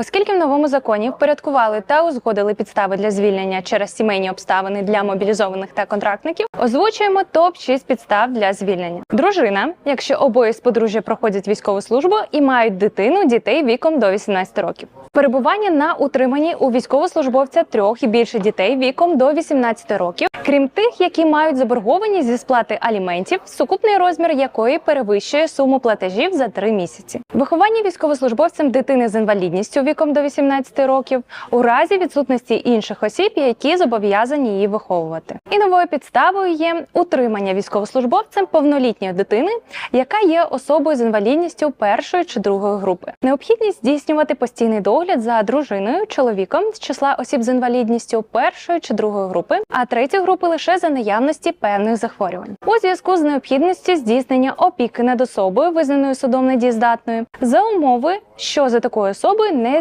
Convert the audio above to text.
Оскільки в новому законі впорядкували та узгодили підстави для звільнення через сімейні обставини для мобілізованих та контрактників, озвучуємо топ 6 підстав для звільнення. Дружина, якщо обоє з подружжя проходять військову службу і мають дитину, дітей віком до 18 років. Перебування на утриманні у військовослужбовця трьох і більше дітей віком до 18 років, крім тих, які мають заборгованість зі сплати аліментів, сукупний розмір якої перевищує суму платежів за три місяці. Виховання військовослужбовцем дитини з інвалідністю віком до 18 років у разі відсутності інших осіб, які зобов'язані її виховувати. І новою підставою є утримання військовослужбовцем повнолітньої дитини, яка є особою з інвалідністю першої чи другої групи. Необхідність здійснювати постійний догляд за дружиною, чоловіком з числа осіб з інвалідністю першої чи другої групи, а третьої групи лише за наявності певних захворювань. У зв'язку з необхідністю здійснення опіки над особою, визнаною судом недієздатною, за умови, що за такою особою не